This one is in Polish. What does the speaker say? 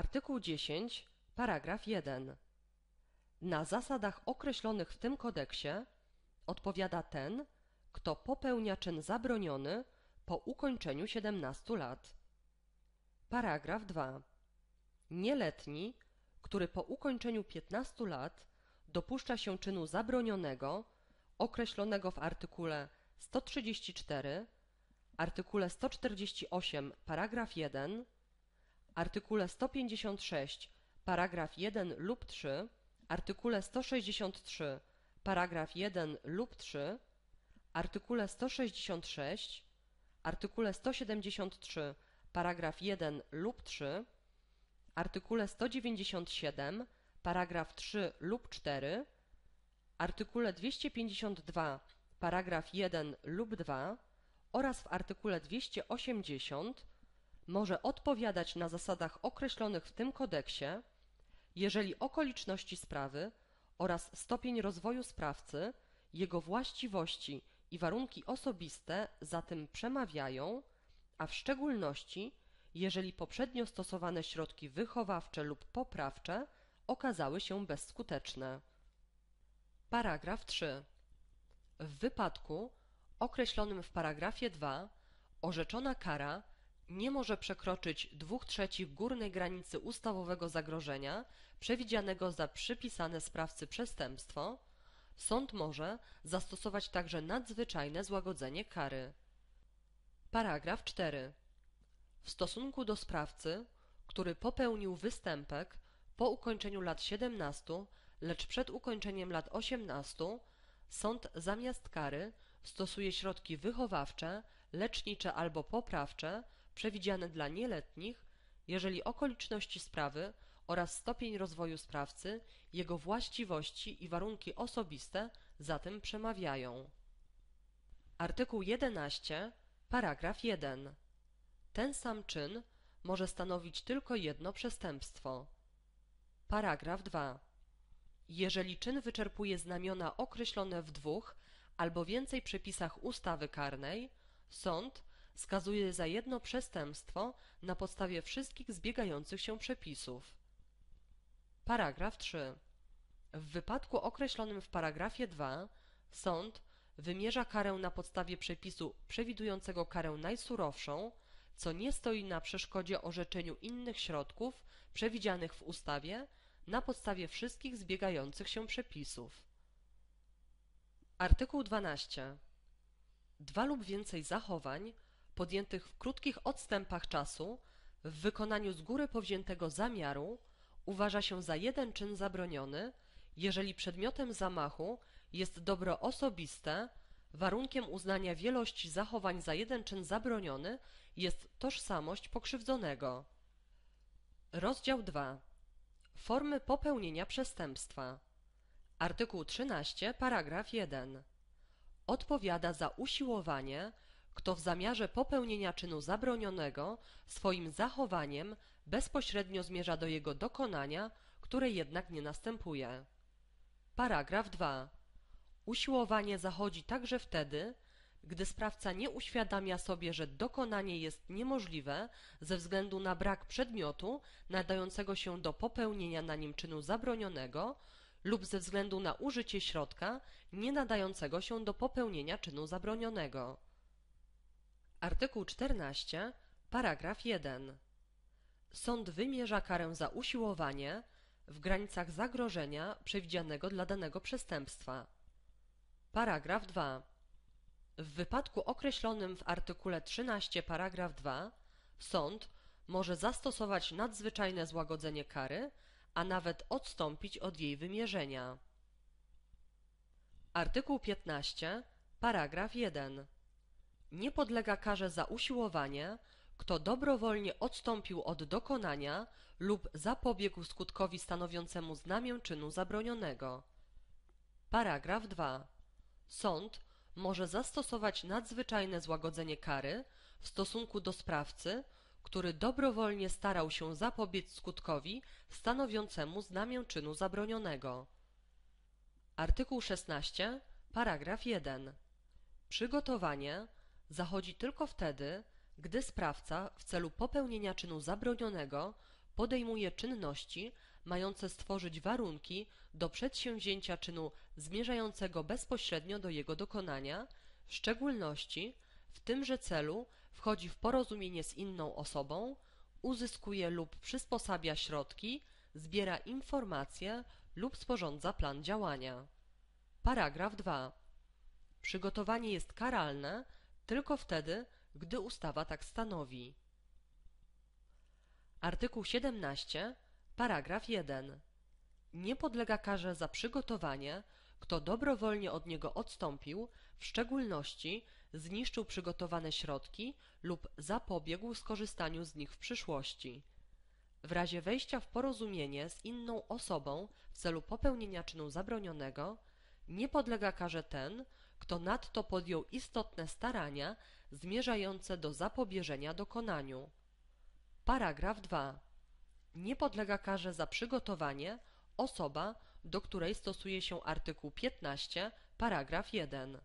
Artykuł 10, paragraf 1. Na zasadach określonych w tym kodeksie odpowiada ten, kto popełnia czyn zabroniony po ukończeniu 17 lat. Paragraf 2. Nieletni, który po ukończeniu 15 lat dopuszcza się czynu zabronionego określonego w artykule 134, artykule 148 paragraf 1, artykule 156 paragraf 1 lub 3, artykule 163 paragraf 1 lub 3, artykule 166, artykule 173 paragraf 1 lub 3, artykule 197 paragraf 3 lub 4, artykule 252 paragraf 1 lub 2 oraz w artykule 280 może odpowiadać na zasadach określonych w tym kodeksie, jeżeli okoliczności sprawy oraz stopień rozwoju sprawcy, jego właściwości i warunki osobiste za tym przemawiają, a w szczególności jeżeli poprzednio stosowane środki wychowawcze lub poprawcze okazały się bezskuteczne. Paragraf 3. W wypadku określonym w paragrafie 2 orzeczona kara nie może przekroczyć dwóch trzecich górnej granicy ustawowego zagrożenia przewidzianego za przypisane sprawcy przestępstwo, sąd może zastosować także nadzwyczajne złagodzenie kary. Paragraf 4. W stosunku do sprawcy, który popełnił występek po ukończeniu lat 17, lecz przed ukończeniem lat 18, sąd zamiast kary stosuje środki wychowawcze, lecznicze albo poprawcze przewidziane dla nieletnich, jeżeli okoliczności sprawy oraz stopień rozwoju sprawcy, jego właściwości i warunki osobiste za tym przemawiają. Artykuł 11, paragraf 1. Ten sam czyn może stanowić tylko jedno przestępstwo. Paragraf 2. Jeżeli czyn wyczerpuje znamiona określone w dwóch albo więcej przepisach ustawy karnej, sąd skazuje za jedno przestępstwo na podstawie wszystkich zbiegających się przepisów. Paragraf 3. W wypadku określonym w paragrafie 2 sąd wymierza karę na podstawie przepisu przewidującego karę najsurowszą, co nie stoi na przeszkodzie orzeczeniu innych środków przewidzianych w ustawie na podstawie wszystkich zbiegających się przepisów. Artykuł 12. Dwa lub więcej zachowań podjętych w krótkich odstępach czasu w wykonaniu z góry powziętego zamiaru uważa się za jeden czyn zabroniony, jeżeli przedmiotem zamachu jest dobro osobiste, warunkiem uznania wielości zachowań za jeden czyn zabroniony jest tożsamość pokrzywdzonego. Rozdział 2. Formy popełnienia przestępstwa. Artykuł 13, paragraf 1. Odpowiada za usiłowanie, kto w zamiarze popełnienia czynu zabronionego swoim zachowaniem bezpośrednio zmierza do jego dokonania, które jednak nie następuje. Paragraf 2. Usiłowanie zachodzi także wtedy, gdy sprawca nie uświadamia sobie, że dokonanie jest niemożliwe ze względu na brak przedmiotu nadającego się do popełnienia na nim czynu zabronionego lub ze względu na użycie środka nie nadającego się do popełnienia czynu zabronionego. Artykuł 14, paragraf 1. Sąd wymierza karę za usiłowanie w granicach zagrożenia przewidzianego dla danego przestępstwa. Paragraf 2. W wypadku określonym w artykule 13 paragraf 2 sąd może zastosować nadzwyczajne złagodzenie kary, a nawet odstąpić od jej wymierzenia. Artykuł 15 paragraf 1 Nie podlega karze za usiłowanie, kto dobrowolnie odstąpił od dokonania lub zapobiegł skutkowi stanowiącemu znamię czynu zabronionego. Paragraf 2 Sąd może zastosować nadzwyczajne złagodzenie kary w stosunku do sprawcy, który dobrowolnie starał się zapobiec skutkowi stanowiącemu znamię czynu zabronionego. Artykuł 16, paragraf 1. Przygotowanie zachodzi tylko wtedy, gdy sprawca w celu popełnienia czynu zabronionego podejmuje czynności mające stworzyć warunki do przedsięwzięcia czynu zmierzającego bezpośrednio do jego dokonania, w szczególności w tymże celu wchodzi w porozumienie z inną osobą, uzyskuje lub przysposabia środki, zbiera informacje lub sporządza plan działania. Paragraf 2. Przygotowanie jest karalne tylko wtedy, gdy ustawa tak stanowi. Artykuł 17, paragraf 1. Nie podlega karze za przygotowanie, kto dobrowolnie od niego odstąpił, w szczególności zniszczył przygotowane środki lub zapobiegł skorzystaniu z nich w przyszłości. W razie wejścia w porozumienie z inną osobą w celu popełnienia czynu zabronionego, nie podlega karze ten, kto nadto podjął istotne starania zmierzające do zapobieżenia dokonaniu. Paragraf 2. Nie podlega karze za przygotowanie osoba, do której stosuje się artykuł 15, paragraf 1.